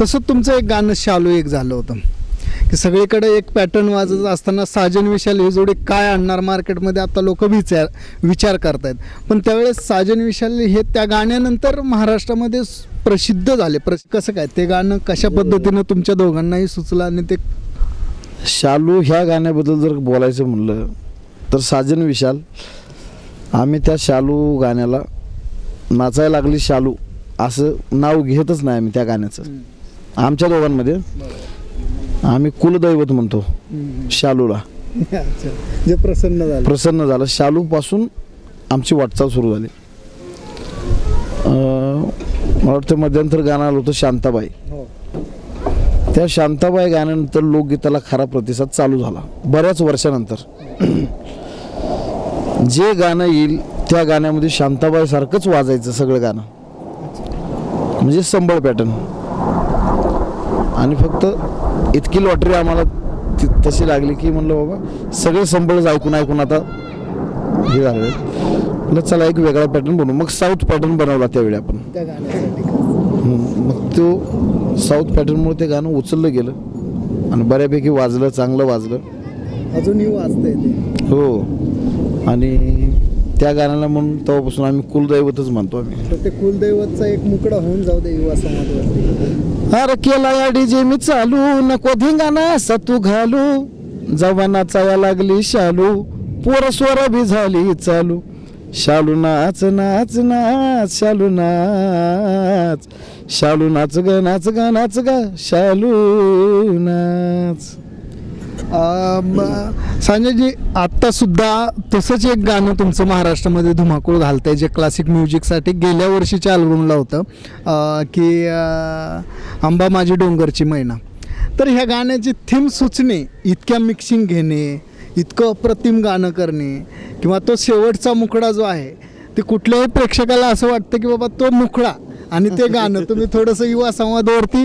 तसं तुमचं एक गाणं शालू एक झालं होतं. की सगळीकडे एक पॅटर्न वाजत असताना साजन विशाल ही जोडी काय आणणार मार्केटमध्ये आता लोक विचार विचार करतायत. पण त्यावेळेस साजन विशाल हे त्या गाण्यानंतर महाराष्ट्रामध्ये प्रसिद्ध झाले. प्र कसं काय? ते गाणं कशा पद्धतीनं तुमच्या दोघांनाही सुचलं आणि ते शालू ह्या गाण्याबद्दल जर बोलायचं म्हणलं तर साजन विशाल आम्ही त्या शालू गाण्याला नाचायला लागली शालू असं नाव घेतच नाही आम्ही त्या गाण्याचं. आमच्या दोघांमध्ये. आम्ही कुलदैवत म्हणतो शालूला. अच्छा. जे प्रसन्न झालं. प्रसन्न झालं. शालूपासून आमची वाटचाल सुरू झाली. मला वाटतं मध्यंतर गाणं आलं होतं शांताबाई. हो. त्या शांताबाई गाण्यानंतर लोकगीताला खरा प्रतिसाद चालू झाला. बऱ्याच वर्षानंतर. जे गाणं येईल त्या गाण्यामध्ये शांताबाई सारखंच वाजायचं सगळं गाणं. म्हणजे संबळ पॅटर्न. आणि फक्त इतकी लॉटरी आम्हाला ती तशी लागली की म्हणलं बाबा सगळे संबळच ऐकून ऐकून आता हे झालं म्हणलं चला एक वेगळा पॅटर्न बनवू. मग साऊथ पॅटर्न बनवला त्यावेळी आपण. मग तो साऊथ पॅटर्नमुळे ते गाणं उचललं गेलं आणि बऱ्यापैकी वाजलं चांगलं वाजलं. अजूनही वाचतंय ते. हो. आणि त्या गाण्याला म्हणून तेव्हापासून आम्ही कुलदैवतच म्हणतो आम्ही. तर ते कुलदैवतचा एक मुकडा होऊन जाऊ दे युवा समाजवरती. अरे केला या डीजे मी चालू. नको धिंगाणा सतू घालू. जवाना या लागली शालू. पोर स्वर बी झाली चालू. शालू नाच नाच नाच शालू नाच. शालू नाच ग नाच ग नाच ग शालू नाच. संजयजी आत्तासुद्धा तसंच एक गाणं तुमचं महाराष्ट्रामध्ये धुमाकूळ घालतंय जे क्लासिक म्युझिकसाठी गेल्या वर्षीच्या अल्बमला होतं की आंबा माझी डोंगरची मैना. तर ह्या गाण्याची थीम सुचणे इतक्या मिक्सिंग घेणे इतकं अप्रतिम गाणं करणे किंवा तो शेवटचा मुखडा जो आहे ते कुठल्याही प्रेक्षकाला असं वाटतं की बाबा तो मुकडा आणि ते गाणं तुम्ही थोडंसं युवा संवादावरती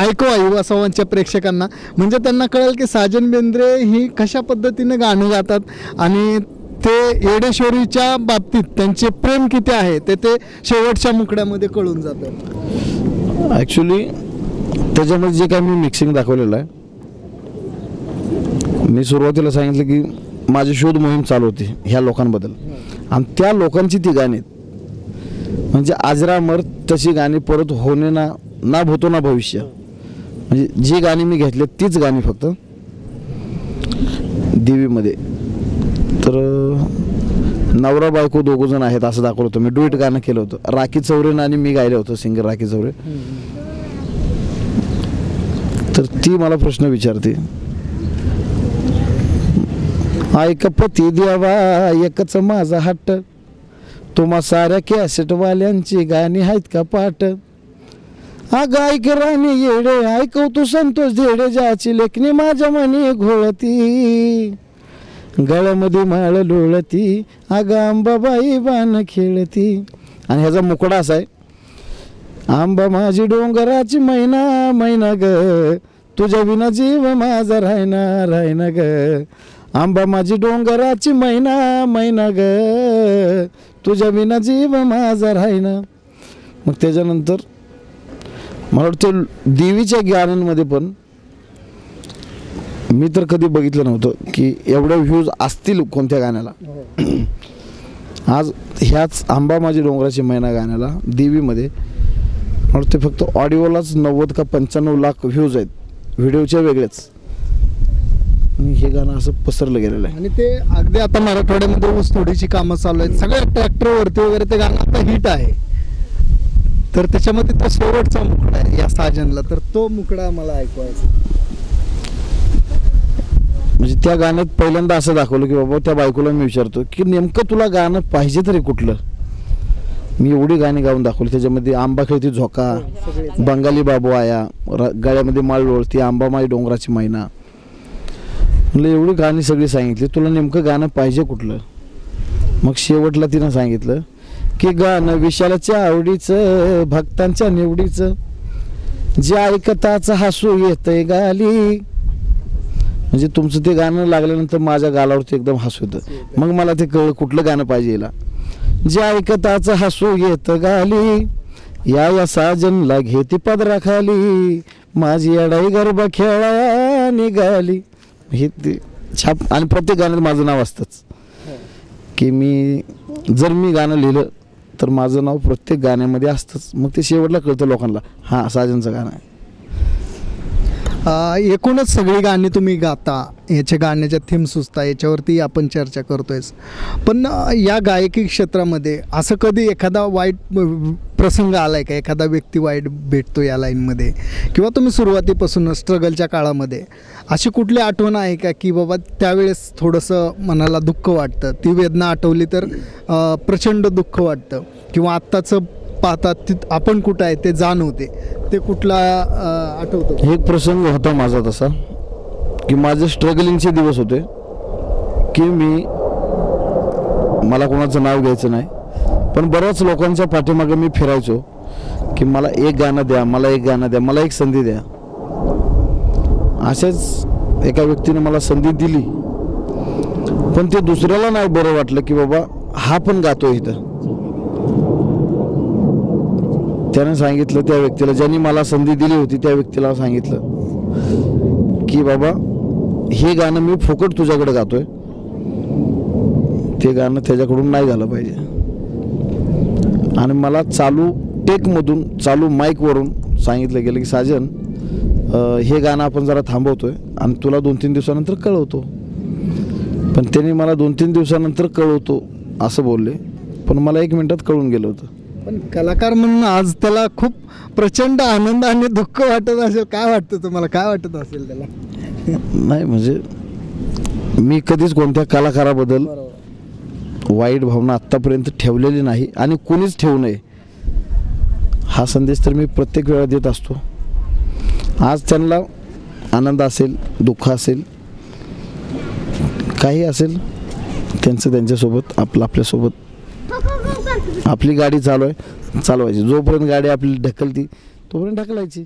ऐकवा युवा संवादच्या प्रेक्षकांना. म्हणजे त्यांना कळेल की साजन बेंद्रे ही कशा पद्धतीने गाणं गातात आणि ते येडेश्वरीच्या बाबतीत त्यांचे प्रेम किती आहे ते ते शेवटच्या मुकड्यामध्ये कळून जातं. ॲक्च्युली त्याच्यामध्ये जे काय मी मिक्सिंग दाखवलेलं आहे मी सुरुवातीला सांगितलं की माझी शोध मोहीम चालू होती ह्या लोकांबद्दल. आणि त्या लोकांची ती गाणी आहेत. म्हणजे आजरा मर तशी गाणी परत होणे ना ना होतो ना भविष्य. म्हणजे जी गाणी मी घेतली तीच गाणी फक्त देवीमध्ये. तर नवरा बायको दोघं जण आहेत असं दाखवलं होतं. मी डुईट गाणं केलं होतं. राखी चौरेनं आणि मी गायलं होतं सिंगर राखी चौरे. तर ती मला प्रश्न विचारते. ऐक पती देवा एकच माझा हट्ट तुम्हा साऱ्या कॅसेटवाल्यांची गाणी आहेत का पाठ? हा गायक राणी येडे ऐकवतो संतोष धेडे ज्याची लेखणी माझ्या मनी घोळती. गळ्यामध्ये माळ लोळती अगं आंबाबाई बाण खेळती. आणि ह्याचा मुकडा असा आहे. आंबा माझी डोंगराची मैना मैना ग. तुझ्या विना जीव माझा रायना रायना ग. आंबा माझी डोंगराची मैना मैना ग. तुझ्या विना जीव माझा रायना मग त्याच्यानंतर मला वाटतं देवीच्या गाण्यांमध्ये पण मी तर कधी बघितलं नव्हतं की एवढे व्ह्यूज असतील कोणत्या गाण्याला. आज ह्याच आंबा माझी डोंगराची मैना गाण्याला देवीमध्ये. मला वाटतं फक्त ऑडिओलाच नव्वद का पंच्याण्णव लाख व्ह्यूज आहेत. व्हिडिओच्या वेगळेच. गाणं असं पसरलं गेलेलं आहे. आणि ते अगदी आता मराठवाड्यामध्ये ऊस तोडीची कामं चालू आहेत. सगळ्या ट्रॅक्टरवरती वगैरे ते गाणं आता हिट आहे. तर त्याच्यामध्ये तो शेवटचा मुकडा आहे या साजनला. तर तो मुकडा मला ऐकवायचा. म्हणजे त्या गाण्यात पहिल्यांदा असं दाखवलं की बाबा त्या बायकोला मी विचारतो की नेमकं तुला गाणं पाहिजे तरी कुठलं? मी एवढी गाणी गाऊन दाखवली. त्याच्यामध्ये आंबा खेळती झोका बंगाली बाबू आया गळ्यामध्ये माळ लोळती आंबा माई डोंगराची मैना. म्हणलं एवढी गाणी सगळी सांगितली तुला नेमकं गाणं पाहिजे कुठलं? मग शेवटला तिनं सांगितलं की गाणं विशालाच्या आवडीचं भक्तांच्या निवडीचं. जे ऐकताच हसू येतंय गाली. म्हणजे तुमचं ते गाणं लागल्यानंतर माझ्या गालावरती एकदम हसू येतं. मग मला ते कळ कुठलं गाणं पाहिजे जे ऐकताच हसू येत गाली या या साजनला घेती पदराखाली माझी अडाई गरबा खेळा निघाली. हे ते छाप आणि प्रत्येक गाण्यात माझं नाव असतंच. की मी जर मी गाणं लिहिलं तर माझं नाव प्रत्येक गाण्यामध्ये असतंच. मग ते शेवटला कळतं लोकांना हां साजनचं गाणं आहे. एकूणच सगळी गाणी तुम्ही गाता याच्या गाण्याच्या थीम सुचता याच्यावरती आपण चर्चा करतोयच पण या गायकी क्षेत्रामध्ये असं कधी एखादा वाईट प्रसंग आला आहे का? एखादा व्यक्ती वाईट भेटतो या लाईनमध्ये? किंवा तुम्ही सुरुवातीपासून स्ट्रगलच्या काळामध्ये अशी कुठली आठवण आहे का? की बाबा त्यावेळेस थोडंसं मनाला दुःख वाटतं ती वेदना आठवली तर प्रचंड दुःख वाटतं? किंवा आत्ताचं पाहतात ती आपण कुठं आहे ते जाणवते? ते कुठला आठवतो आठवतं? एक प्रसंग होता माझा तसा की माझे स्ट्रगलिंगचे दिवस होते की मी मला कोणाचं नाव घ्यायचं नाही. पण बऱ्याच लोकांच्या पाठीमागे मी फिरायचो की मला एक गाणं द्या मला एक गाणं द्या मला एक संधी द्या. असेच एका व्यक्तीने मला संधी दिली. पण ते दुसऱ्याला नाही बरं वाटलं की बाबा हा पण गातो इथं. त्याने सांगितलं त्या व्यक्तीला ज्यांनी मला संधी दिली होती त्या व्यक्तीला सांगितलं की बाबा हे गाणं मी फुकट तुझ्याकडे गातोय. ते गाणं त्याच्याकडून नाही झालं पाहिजे. आणि मला चालू टेकमधून चालू माईकवरून सांगितलं गेलं की साजन हे गाणं आपण जरा थांबवतोय आणि तुला दोन तीन दिवसानंतर कळवतो. पण त्यांनी मला दोन तीन दिवसानंतर कळवतो असं बोलले. पण मला एक मिनिटात कळून गेलं होतं. पण कलाकार म्हणून आज त्याला खूप प्रचंड आनंद आणि दुःख वाटत असेल. काय वाटतं तुम्हाला? काय वाटत असेल त्याला? नाही म्हणजे मी कधीच कोणत्या कलाकाराबद्दल वाईट भावना आत्तापर्यंत ठेवलेली नाही आणि कोणीच ठेवू नये. हा संदेश तर मी प्रत्येक वेळा देत असतो. आज त्यांना आनंद असेल दुःख असेल काही असेल त्यांचं त्यांच्यासोबत आपलं आपल्यासोबत. आपली गाडी चालू आहे चालवायची. जोपर्यंत गाडी आपली ढकलती तोपर्यंत ढकलायची.